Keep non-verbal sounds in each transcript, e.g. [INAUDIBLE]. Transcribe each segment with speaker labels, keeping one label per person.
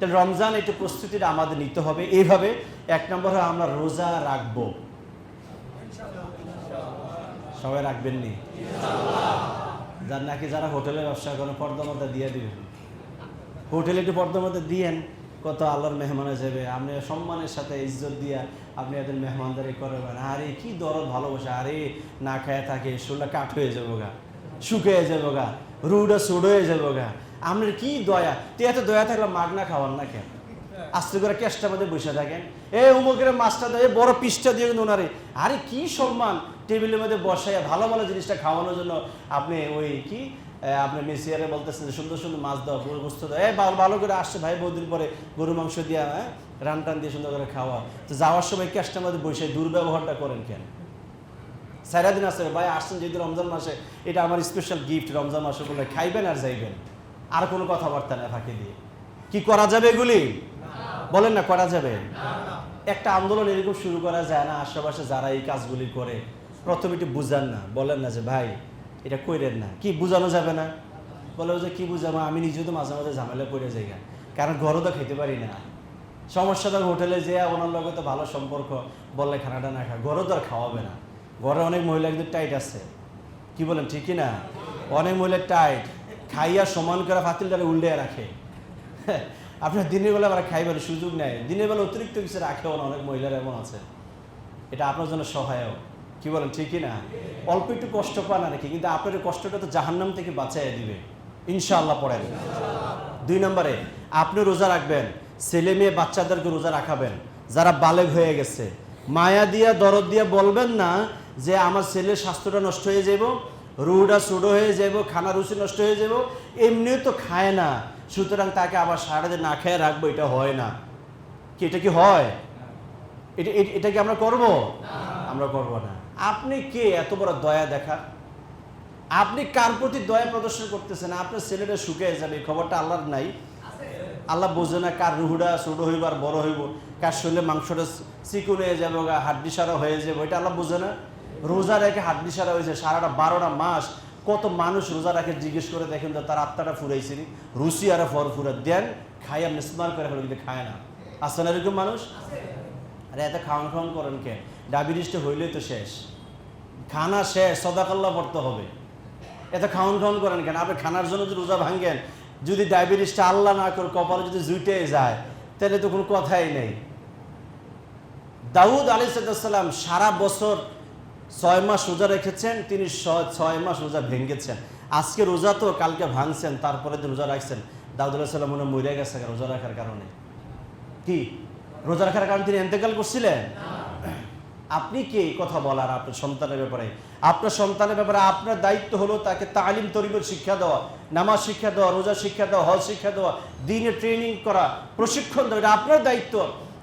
Speaker 1: তাহলে রমজান একটু প্রস্তুতিটা আমাদের নিতে হবে। এইভাবে এক নম্বর হলো আমরা রোজা রাখব। সবাই রাখবেন নি? যার নাকি যারা হোটেলে ব্যবসা করেন পর্দা মধ্যে দিয়ে দিবেন। হোটেলে একটু পর্দার মধ্যে দিয়েন, কত আল্লাহর মেহমানে যাবে। আপনি সম্মানের সাথে ইজ্জত দিয়া আপনি এদের মেহমানদারি করবেন। আরে, কি দরদ ভালোবাসা। আরে, না খায় থাকে শোলটা কাঠ হয়ে যাব গা শুকিয়ে যাব গা, রুটা সুড হয়ে যাব গা। আপনার কি দয়া? তুই এত দয়া থাকলে মাগ না খাওয়ান না কেন? আস্তে করে কেষ্টার মধ্যে বসে থাকেন। এ উমুকের মাছটা দেয় বড় পিসটা দিয়ে ওনারে। আরে কি সম্মান? টেবিলের মধ্যে বসাইয়া ভালো ভালো জিনিসটা খাওয়ানোর জন্য আপনি ওই কি আপনি মেসিয়ারে বলতেছেন যে সুন্দর সুন্দর মাছ দাও গরু গোস্ত দাও। এই ভালো ভালো করে আসছে ভাই, বহুদিন পরে গরু মাংস দিয়া হ্যাঁ রান টান দিয়ে সুন্দর করে খাওয়া। তো যাওয়ার সময় ক্যাশটার মধ্যে বসে দুর্ব্যবহারটা করেন কেন? সারা দিন ভাই, আসছেন যেহেতু রমজান মাসে, এটা আমার স্পেশাল গিফট রমজান মাসে বলে খাইবেন আর যাইবেন। আর কোনো কথাবার্তা না ফাঁকি দিয়ে কি করা যাবে এগুলি? বলেন না করা যাবে? একটা আন্দোলন এরকম শুরু করা যায় না আশেপাশে যারা এই কাজগুলি করে প্রথমে একটু বুঝান না। বলেন না যে ভাই এটা কইরেন না। কি বুঝানো যাবে না? বলে যে কি বুঝাবো? আমি নিজেও তো মাঝে মাঝে ঝামেলা পড়ে যাই। কারণ ঘরও তো খেতে পারি না। সমস্যা তো হোটেলে যে ওনার লগে তো ভালো সম্পর্ক বললে খানাটা না খা। ঘরও তো আর খাওয়াবে না। ঘরে অনেক মহিলা কিন্তু টাইট আছে। কি বলেন ঠিকই না? অনেক মহিলা টাইট খাইয়া সমান করে ফাতিলটারে উল্টে রাখে। [LAUGHS] আপনার দিনের বেলা আবার খাইবার সুযোগ নেয় দিনের বেলা অতিরিক্ত কিছু রাখেও না, অনেক মহিলার এমন আছে। এটা আপনার জন্য সহায়ক। কি বলেন ঠিকই না অল্প একটু কষ্ট পান আর কি, কিন্তু আপনার কষ্টটা তো জাহান্নাম থেকে বাঁচাইয়া দিবে। ইনশাআল্লাহ পড়েন। দুই নম্বরে, আপনি রোজা রাখবেন, ছেলে মেয়ে বাচ্চাদেরকে রোজা রাখাবেন। যারা বালেগ হয়ে গেছে। মায়া দিয়া, দরদ দিয়া বলবেন না যে আমার ছেলের স্বাস্থ্যটা নষ্ট হয়ে যাব রুটা সুডো হয়ে যাব খানা রুচি নষ্ট হয়ে যাব এমনিও তো খায় না। সুতরাং তাকে আবার সারাদিন না খেয়ে রাখব এটা হয় না। কি এটা কি হয়? এটা এটা কি আমরা করব? আমরা করব না। আপনি কে? এত বড় দয়া দেখা। আপনি কার প্রতি দয়া প্রদর্শন করতেছেন? আপনার ছেলেটা শুকিয়ে যাবে এই খবরটা আল্লাহর নাই। আল্লাহ বোঝে না কার রুহুটা ছোট হইব আর বড় হইব। কার শরীরে মাংসটা চিকুন হয়ে যাবে গা হাড্ডি সারা হয়ে যাবে এটা আল্লাহ বোঝে না। রোজা রেখে হাড্ডি সারা হয়েছে, সারাটা বারোটা মাস কত মানুষ রোজা রাখে জিজ্ঞেস করে দেখেন তো তার আত্মাটা ফুরাইছে নি। রুচি আর ফর ফুরা, দেন খাইয়া মিসমার করে ফেলে, কিন্তু খায় না। আসছে না এরকম মানুষ? আরে এত খাওয়ান খাওয়ান করেন কে ডায়াবেটিসটা হইলেই তো শেষ। খানা শেষ, সদাকাল্লা পড়তে হবে। এত খাওয়ান খাওয়ান করেন কেন? আপনি খানার জন্য যদি রোজা ভাঙ্গেন যদি ডায়াবেটিসটা আল্লাহ না করে কপালে যদি জুইটে যায়, তাহলে তো কোনো কথাই নেই। দাউদ আলী সাল্লাম সারা বছর ছয় মাস রোজা রেখেছেন, তিনি ছয় মাস রোজা ভেঙেছেন আজকে রোজা তো কালকে ভাঙছেন তারপরে দিন রোজা রাখছেন। দাউদ আলাহ সাল্লাম মনে মরে গেছে রোজা রাখার কারণে। কি? রোজা রাখার কারণে তিনি এন্তেকাল করছিলেন? আপনি কে এই কথা বলার আপনার সন্তানের ব্যাপারে? আপনার সন্তানের ব্যাপারে আপনার দায়িত্ব হলো তাকে তালিম তরিবের শিক্ষা দেওয়া, নামাজ শিক্ষা দেওয়া, রোজা শিক্ষা দেওয়া, হজ শিক্ষা দেওয়া, দিনে ট্রেনিং করা, প্রশিক্ষণ দেওয়া, এটা আপনার দায়িত্ব।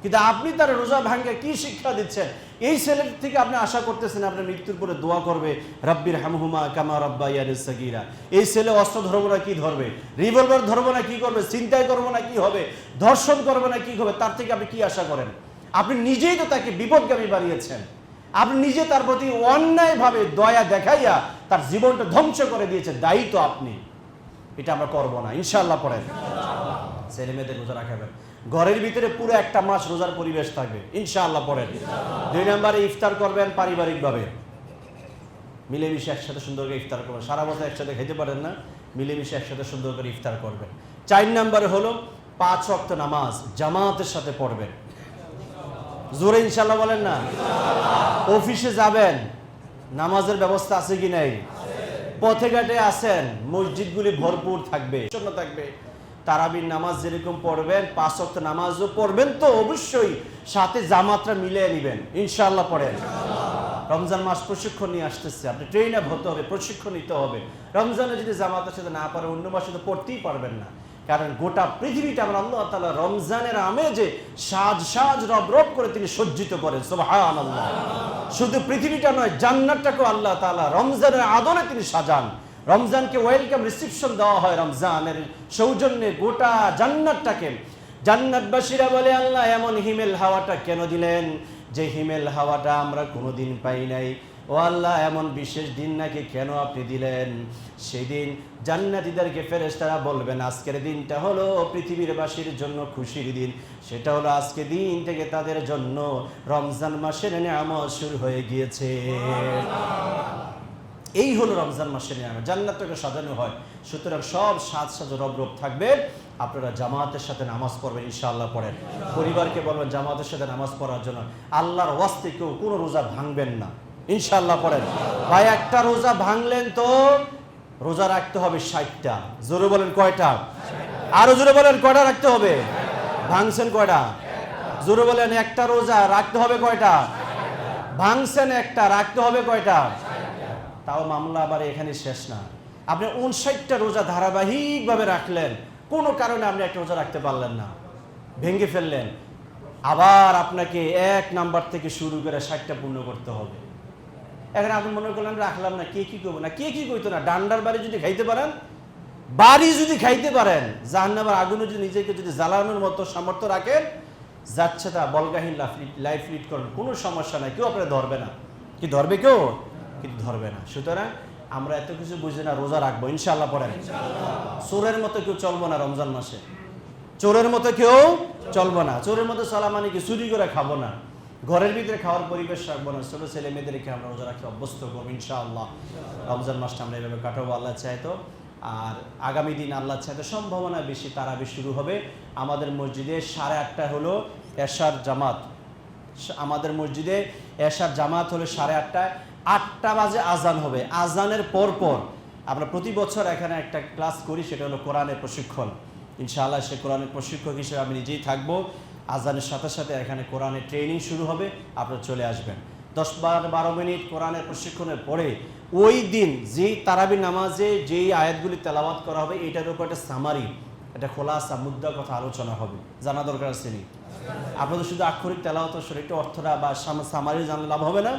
Speaker 1: কিন্তু আপনি তার রোজা ভাঙ্গে কি শিক্ষা দিচ্ছেন? এই ছেলের থেকে আপনি আশা করতেছেন আপনার মৃত্যুর পরে দোয়া করবে রব্বির হামহুমা কামা রব্বা ইয়ারিস সাগিরা। এই ছেলে অস্ত্র ধরবো না, কি ধরবে? রিভলভার ধরবো না, কি করবে? চিন্তাই করব না, কি হবে? ধর্ষণ করবে না, কি হবে? তার থেকে আপনি কি আশা করেন? আপনি নিজেই তো তাকে বিপদগামী বানিয়েছেন। আপনি নিজে তার প্রতি অন্যায়ভাবে দয়া দেখাইয়া তার জীবনটা ধ্বংস করে দিয়েছেন। দায়ী তো আপনি। এটা আমরা করব না। ইনশাল্লাহ পড়েন। ছেলে মেয়েদের রোজা রাখাবেন। ঘরের ভিতরে পুরো একটা মাস রোজার পরিবেশ থাকবে। ইনশাআল্লাহ পড়েন দুই নম্বরে ইফতার করবেন পারিবারিকভাবে। মিলেমিশে একসাথে সুন্দর করে ইফতার করবেন। সারা বছর একসাথে খেতে পারেন না, মিলেমিশে একসাথে সুন্দর করে ইফতার করবেন। চার নম্বরে হলো পাঁচ ওয়াক্ত নামাজ, জামাতের সাথে পড়বেন। জোরে ইনশাল্লাহ বলেন না? অফিসে যাবেন, নামাজের ব্যবস্থা আছে কি নাই? পথে ঘাটে আছেন, মসজিদগুলি ভরপুর থাকবে থাকবে। তারাবির নামাজ যেরকম পড়বেন, পাঁচ ওয়াক্ত নামাজও পড়বেন, তো অবশ্যই সাথে জামাতরা মিলিয়ে নেবেন। ইনশাআল্লাহ পড়েন। রমজান মাস প্রশিক্ষণ নিয়ে আসতেছে। আপনি ট্রেন হতে হবে, প্রশিক্ষণ নিতে হবে। রমজানে যদি জামাতের সাথে না পারে অন্য মাসে তো পড়তেই পারবেন না। কারণ গোটা পৃথিবীটা আমরা আল্লাহ তালা রমজানের আমেজে সাজ সাজ, রব রব করে তিনি সজ্জিত করেন সুবহান আল্লাহ শুধু পৃথিবীটা নয়, জান্নাতটাকেও আল্লাহ তালা রমজানের আদরে তিনি সাজান। রমজানকে ওয়েলকাম রিসিপশন দেওয়া হয় রমজানের সৌজন্যে গোটা জান্নাতটাকে। জান্নাতবাসীরা বলে, আল্লাহ, এমন হিমেল হাওয়াটা কেন দিলেন? যে হিমেল হাওয়াটা আমরা কোনোদিন পাই নাই। ও আল্লাহ, এমন বিশেষ দিন নাকি কেন আপনি দিলেন? সেই দিন জান্নাতীদেরকে ফেরেশতারা বলবেন, আজকের দিনটা হলো পৃথিবীর বাসীর জন্য খুশির দিন। সেটা হলো আজকে দিন থেকে তাদের জন্য রমজান মাসের নিয়ামত শুরু হয়ে গিয়েছে। এই হলো রমজান মাসের নিয়ামত। জান্নাতকে সাজানো হয়। সুতরাং সব সাজ সাজো রব রব থাকবে। আপনারা জামাতের সাথে নামাজ পড়বেন, ইনশাআল্লাহ পড়েন। পরিবারকে বলবেন, জামাতের সাথে নামাজ পড়ার জন্য আল্লাহর ওয়াস্তে কেউ কোনো রোজা ভাঙবেন না। ইনশাআল্লাহ পড়েন। ভাই, একটা রোজা ভাঙলেন তো রোজা রাখতে হবে ষাটটা। জোরে বলেন কয়টা? আরও জোরে বলেন কয়টা রাখতে হবে? ভাঙছেন কয়টা? জোরে বলেন একটা রোজা রাখতে হবে কয়টা? ভাঙছেন একটা, রাখতে হবে কয়টা? তাও মামলা আবার এখানে শেষ না। আপনি উনষাটটা রোজা ধারাবাহিকভাবে রাখলেন, কোনো কারণে আপনি একটা রোজা রাখতে পারলেন না। ভেঙে ফেললেন। আবার আপনাকে এক নাম্বার থেকে শুরু করে ষাটটা পূর্ণ করতে হবে। এখন আপনি মনে করলেন, রাখলাম না, কে কি করব না? কে কি করতো না? ডান্ডার বাড়ি যদি খাইতে পারেন, বাড়ি যদি খাইতে পারেন জাহান্নাবার আগুনে যদি নিজেকে যদি জ্বালানোর মতো সামর্থ্য রাখেন, যাচ্ছে তা বলগাহীন লাইফ লিড করেন কোনো সমস্যা নাই। কেউ আপনার ধরবে না। কি ধরবে কেউ? কিন্তু ধরবে না। সুতরাং আমরা এত কিছু বুঝি না, রোজা রাখব ইনশাল্লাহ পরে চোরের মতো কেউ চলবো না রমজান মাসে। চোরের মতো কেউ চলবো না। চোরের মতো চলা মানে কি চুরি করে খাব না। ঘরের ভিতরে খাওয়ার পরিবেশ রাখব না। ছোট ছেলে মেয়েদেরকে আমরা রোজা রাখতে অভ্যস্ত করব, ইনশাআল্লাহ। রমজান মাসটা আমরা এভাবে কাটাবো আল্লাহ চাইতো আর আগামী দিন আল্লাহ চাইতো সম্ভাবনা বেশি তারাবি শুরু হবে। আমাদের মসজিদে সাড়ে আটটা হলো এশার জামাত। আমাদের মসজিদে এশার জামাত হলো সাড়ে আটটায়। আটটা বাজে আজান হবে। আজানের পর পর আমরা প্রতি বছর এখানে একটা ক্লাস করি, সেটা হলো কোরআনের প্রশিক্ষণ। ইনশাআল্লাহ সে কোরআনের প্রশিক্ষক হিসেবে আমি নিজেই থাকব। আজানের সাথে সাথে এখানে কোরআনের ট্রেনিং শুরু হবে, আপনারা চলে আসবেন। দশ বার বারো মিনিট কোরআনের প্রশিক্ষণের পরে ওই দিন যেই তারাবি নামাজে যেই আয়াতগুলি তেলাওয়াত করা হবে, এটার উপর একটা সামারি একটা খোলাসা মুদ্রার কথা আলোচনা হবে। জানা দরকার আছে আপনাদের শুধু আক্ষরিক তেলাওয়াত শরীরটা অর্থরা বা সামারি জানলে লাভ হবে না।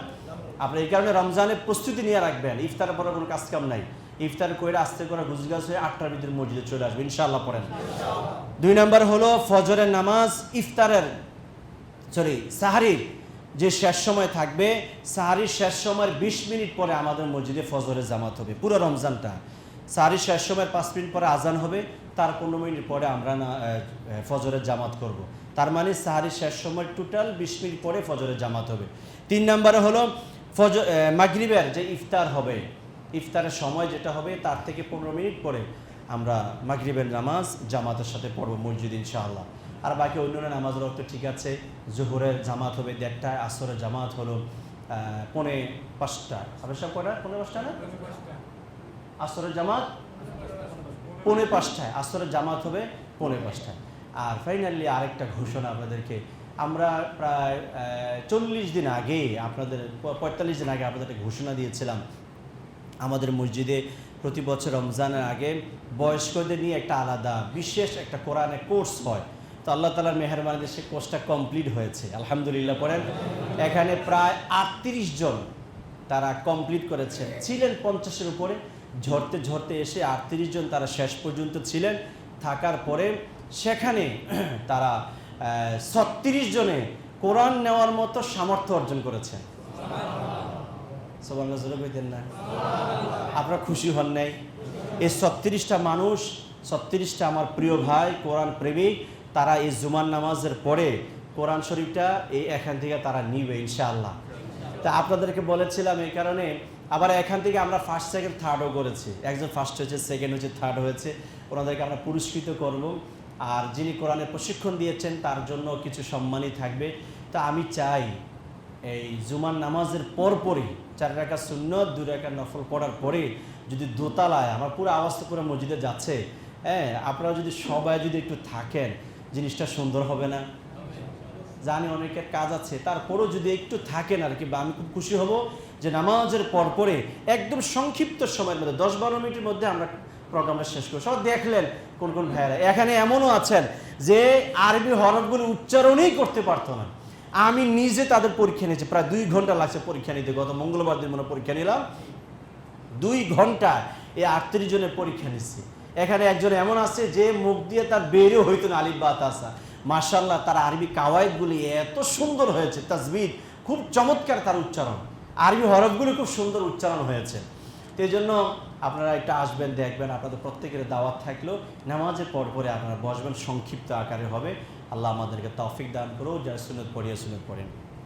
Speaker 1: আপনি এই কারণে রমজানের প্রস্তুতি নিয়ে রাখবেন। ইফতারের পরে কোনো কাজ কাম নাই। ইফতার করে আস্তে করে গুজগাছ হয়ে আটটার ভিতরে মসজিদে চলে আসবে, ইনশাআল্লাহ পড়েন। দুই নম্বর হলো ফজরের নামাজ, ইফতারের সরি সাহারির যে শেষ সময় থাকবে, সাহারির শেষ সময়ের বিশ মিনিট পরে আমাদের মসজিদে ফজরের জামাত হবে, পুরো রমজানটা। সাহারির শেষ সময়ের পাঁচ মিনিট পরে আজান হবে, তার পনেরো মিনিট পরে আমরা না ফজরের জামাত করব। তার মানে সাহারির শেষ সময় টোটাল বিশ মিনিট পরে ফজরের জামাত হবে। তিন নম্বরে হলো ফজ মাগরিবের যে ইফতার হবে, ইফতারের সময় যেটা হবে, তার থেকে পনেরো মিনিট পরে আমরা মাগরিবের নামাজ জামাতের সাথে পড়ব মসজিদ ইনশাআল্লাহ। আর বাকি অন্যান্য নামাজ রক্ত ঠিক আছে, জোহরের জামাত হবে দেড়টায়, আসরের জামাত হলো পনে পাঁচটা আপনার সব কটা পৌনে পাঁচটা না? আসরের জামাত? পনে পাঁচটায়। আসরের জামাত হবে পৌনে পাঁচটায়। আর ফাইনালি আরেকটা ঘোষণা আপনাদেরকে আমরা প্রায় চল্লিশ দিন আগে আপনাদের পঁয়তাল্লিশ দিন আগে আপনাদের একটা ঘোষণা দিয়েছিলাম, আমাদের মসজিদে প্রতি বছর রমজানের আগে বয়স্কদের নিয়ে একটা আলাদা, বিশেষ একটা কোরআনের কোর্স হয়। তো আল্লাহ তালার মেহরবানিতে সে কোর্সটা কমপ্লিট হয়েছে, আলহামদুলিল্লাহ পড়েন। এখানে প্রায় আটত্রিশ জন তারা কমপ্লিট করেছেন। ছিলেন পঞ্চাশের উপরে, ঝরতে ঝরতে এসে আটত্রিশ জন তারা শেষ পর্যন্ত ছিলেন। থাকার পরে সেখানে তারা ছত্রিশ জনে কোরআন নেওয়ার মতো সামর্থ্য অর্জন না? আপনারা খুশি হন নাই? এই ছত্রিশটা মানুষ, ছত্রিশটা আমার প্রিয় ভাই, কোরআন প্রেমিক, তারা এই জুমান নামাজের পরে কোরআন শরীফটা এই এখান থেকে তারা নিবে, ইনশাআল্লাহ। তা আপনাদেরকে বলেছিলাম এই কারণে, আবার এখান থেকে আমরা ফার্স্ট সেকেন্ড থার্ডও করেছি। একজন ফার্স্ট হয়েছে সেকেন্ড হয়েছে থার্ড হয়েছে। ওনাদেরকে আমরা পুরস্কৃত করব। আর যিনি কোরআনের প্রশিক্ষণ দিয়েছেন, তার জন্য কিছু সম্মানই থাকবে। তা আমি চাই এই জুমার নামাজের পরপরই চার রাখা শূন্য দুই রাখা নফল পড়ার পরে যদি দোতলায়, আমার পুরো আওয়াজ তো পুরো মসজিদে যাচ্ছে হ্যাঁ আপনারা যদি সবাই যদি একটু থাকেন, জিনিসটা সুন্দর হবে না? জানি অনেকের কাজ আছে, তারপরেও যদি একটু থাকেন আর কি, বা আমি খুব খুশি হব যে নামাজের পর পরে একদম সংক্ষিপ্ত সময়ের মধ্যে, দশ বারো মিনিটের মধ্যে আমরা প্রোগ্রামটা শেষ করে সব দেখলেন কোন কোন ভাইয়েরা। এখানে এমনও আছেন যে আরবি হরফগুলো উচ্চারণই করতে পারতো না। আমি নিজে তাদের পরীক্ষা নিয়েছি, প্রায় দুই ঘণ্টা লাগছে পরীক্ষা নিতে। গত মঙ্গলবার দিন মনে পরীক্ষা নিলাম। দুই ঘণ্টা এই আটত্রিশ জনের পরীক্ষা নিচ্ছি। এখানে একজন এমন আছে যে মুখ দিয়ে তার বেরও হইতো না, আলিফ বা তাসা। মার্শাল্লাহ তার আরবি কাওয়ায়দগুলি এত সুন্দর হয়েছে তাজবিদ খুব চমৎকার তার উচ্চারণ। আরবি হরফগুলো খুব সুন্দর উচ্চারণ হয়েছে। তো জন্য আপনারা একটু আসবেন, দেখবেন আপনাদের প্রত্যেকের দাওয়াত থাকলেও নামাজের পর পরে আপনারা বসবেন, সংক্ষিপ্ত আকারে হবে। আল্লাহ আমাদেরকে তফিক দান করো যারা সুনত পড়িয়ে সুনত পড়েন।